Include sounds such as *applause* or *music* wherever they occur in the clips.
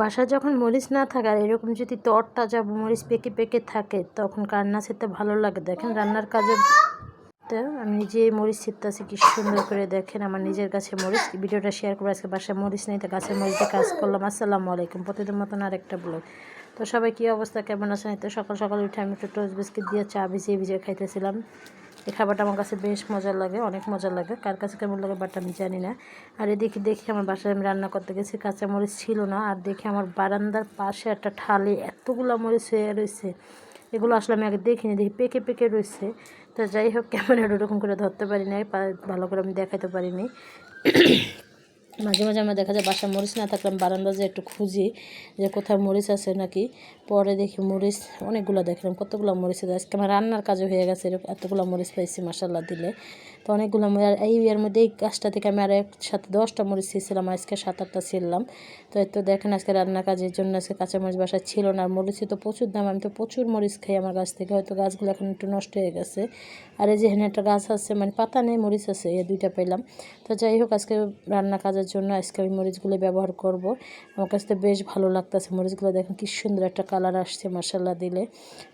বাসায় যখন মরিচ না থাকে আর এরকম যদি তর তাজা মরিচ পেকে পেকে থাকে, তখন রান্না খেতে ভালো লাগে। দেখেন রান্নার কাজে আমি নিজে মরিচ ছিটতেছি কি সুন্দর করে দেখেন আমার নিজের কাছে মরিচ। ভিডিওটা শেয়ার করে আজকে বাসায় মরিচ নেই, তো গাছের মরিচে কাজ করলাম। আসসালামু আলাইকুম প্রতিদিন মতন আরেকটা ব্লগ তো সবাই কী অবস্থা, কেমন আছেন? তো সকাল সকাল উঠে আমি একটু টোস্ট বিস্কিট দিয়ে চা ভিজিয়ে ভিজিয়ে খাইতেছিলাম। এই খাবারটা আমার কাছে বেশ মজার লাগে, অনেক মজা লাগে। কার কাছে কেমন লাগে বাট আমি জানি না। আর এদিকে দেখি আমার বাসায় আমি রান্না করতে গেছি কাঁচা মরিচ ছিল না। আর দেখি আমার বারান্দার পাশে একটা ঠালে এতগুলো মরিচ হয়ে রয়েছে এগুলো আসলে আমি আগে দেখিনি, দেখি পেকে পেকে রয়েছে তো যাই হোক, ক্যামেরাটা ওরকম করে ধরতে পারি না ভালো করে আমি দেখাতে পারিনি। মাঝে মাঝে আমরা দেখা যায় বাসায় মরিচ না থাকলাম বারান্দা যে একটু খুঁজি যে কোথাও মরিচ আছে নাকি, পরে দেখি মরিচ অনেকগুলো দেখলাম, কতগুলো মরিচ আছে। আজকে আমার রান্নার কাজও হয়ে গেছে, এরকম এতগুলো মরিচ পাইছি মশাল্লা দিলে। তো অনেকগুলো এই ইয়ের মধ্যে এই গাছটা থেকে আমি আর একসাথে দশটা মরিচ ছিঁড়ছিলাম, আজকে সাত আটটা ছিললাম তো এত দেখেন আজকে রান্নার কাজের জন্য আজকে কাঁচা মরিচ বাসায় ছিল না, আর মরিচে তো প্রচুর দাম, আমি তো প্রচুর মরিচ খাই আমার গাছ থেকে, হয়তো গাছগুলো এখন একটু নষ্ট হয়ে গেছে। আর এই যে একটা গাছ আছে মানে পাতা নেই, মরিচ আছে, এই দুইটা পেলাম তো যাই হোক, আজকে রান্না কাজের জন্য আজকে আমি মরিচগুলো ব্যবহার করব। আমার কাছে তো বেশ ভালো লাগতেছে মরিচগুলো, দেখেন কি সুন্দর একটা কালার আসছে মশাল্লা দিলে।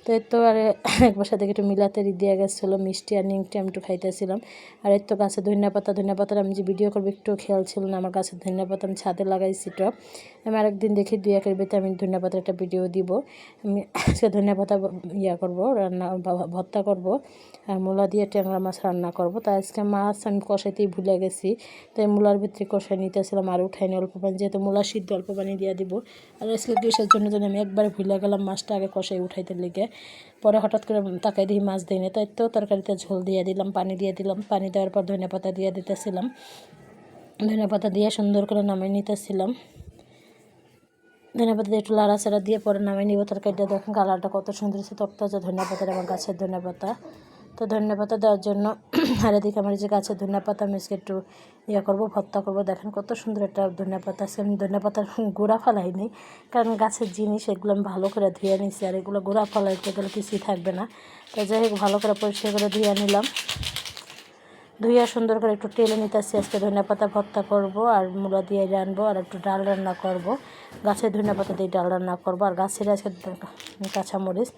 তো এর তো আর *laughs* একবার সাথে একটু মিলাতে দিয়ে গেছিল, মিষ্টি আর নিংটি আমি একটু খাইতেছিলাম। আর এর তো গাছে ধনিয়া পাতা ধনিয়া পাতার আমি যে ভিডিও করব একটু খেয়াল ছিল না, আমার গাছের ধনিয়া পাতা আমি ছাদে লাগাইছি টপ। আমি আরেকদিন দেখি দুই একের বেতে আমি ধনিয়া পাতার একটা ভিডিও দিব। আমি *laughs* আজকে ধনিয়া পাতা ইয়া করব, রান্না ভর্তা করব, আর মূলা দিয়ে ট্যাংরা মাছ রান্না করব। তাই আজকে মাছ আমি কষাইতেই ভুলে গেছি, তাই মূলার ভিতরে কষাই নিতেছিলাম আর উঠাইনি অল্প পানি, যেহেতু মূলা সিদ্ধ অল্প পানি দিয়ে দিব। আর আজকে গ্যাসের জন্য যেন আমি একবারে ভুলে গেলাম মাছটা আগে কষাই উঠাইতে লেগে। পরে হঠাৎ করে তাকাই দিয়ে মাছ দিই না তাই তো তরকারিতে ঝোল দিয়ে দিলাম, পানি দিয়ে দিলাম। পানি দেওয়ার পর ধনে পাতা দিয়ে দিতেছিলাম। ধনে পাতা দিয়ে সুন্দর করে নামিয়ে নিতেছিলাম। ধনে পাতা একটু লাড়াচাড়া দিয়ে পরে নামিয়ে নিব তরকারিটা। দেখুন কালারটা কত সুন্দর হচ্ছে তক্তাজা ধনে পাতার আমার গাছের ধনে পাতা। তো ধনে পাতা দেওয়ার জন্য। আর এদিকে আমার যে গাছে ধনে পাতা আমি একটু ইয়ে করব, ভর্তা করব। দেখেন কত সুন্দর একটা ধনে পাতা। আছে আমি ধনে পাতার গোড়া ফালাইনি, কারণ গাছের জিনিস এগুলো আমি ভালো করে ধুয়ে নিছি, আর এগুলো গোড়া ফালাইতে গেলে কিছুই থাকবে না। তো যাই হোক, ভালো করে পরিষ্কার করে ধুয়ে নিলাম। ধুইয়া সুন্দর করে একটু টেলে নিতেছি। আজকে ধনিয়া পাতা ভর্তা করব আর মূলা দিয়ে রানবো আর একটু ডাল রান্না করব। গাছের ধনিয়া পাতা দিয়ে ডাল রান্না করব। আর গাছের আজকে কাঁচামরিচ।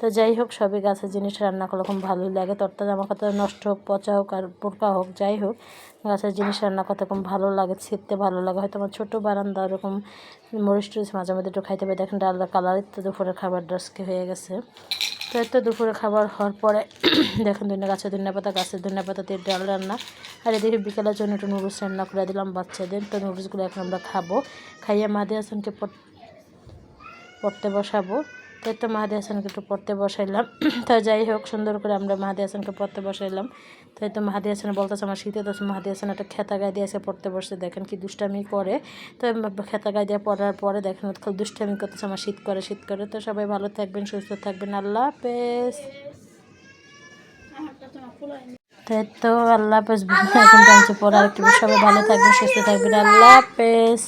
তো যাই হোক, সবই গাছের জিনিস রান্না করলে খুব ভালোই লাগে। তরতা জামা কাপড় নষ্ট হোক, পচা হোক আর পোকা হোক, যাই হোক, গাছের জিনিস রান্না করতে খুব ভালো লাগে ছিটতে ভালো লাগে। হয়তো আমার ছোটো বারান্দা ওরকম মরিচ টরিচ মাঝে মাঝে একটু খাইতে পারি। দেখেন ডালটা কালার তো দুপুরের খাবার ড্রাসকে হয়ে গেছে। তো এত দুপুরে খাবার হওয়ার পরে *clears throat* দেখেন ধনিয়া গাছের ধনিয়া পাতা গাছের ধনিয়া পাতা ডাল রান্না। আর এদিকে বিকেলের জন্য একটু নুডলস রান্না করে দিলাম বাচ্চাদের। তো নুডলসগুলো এখন আমরা খাব। খাইয়ে মাদে হাসানকে পড়তে বসাবো। তাই তো মাহাদি হাসানকে একটু পড়তে বসাইলাম। *clears throat* তো যাই হোক, সুন্দর করে আমরা মাহাদি হাসানকে পড়তে বসাইলাম। তাই তো মাহাদি হাসান বলতেছে, আমার শীতে তো মাহাদি হাসান একটা খেতা গায়ে দিয়ে পড়তে বসে দেখেন কি দুষ্টামি করে। তো খেতা গায়ে দিয়ে পড়ার পরে দেখেন উৎকাল দুষ্টামি করতেছে, আমার শীত করে শীত করে। তো সবাই ভালো থাকবেন, সুস্থ থাকবেন। আল্লাহ হাফেজ। তাই তো আল্লাহ হাফেজ। *laughs* পড়ার একটু, সবাই ভালো থাকবেন, সুস্থ থাকবেন। আল্লাহ হাফেজ।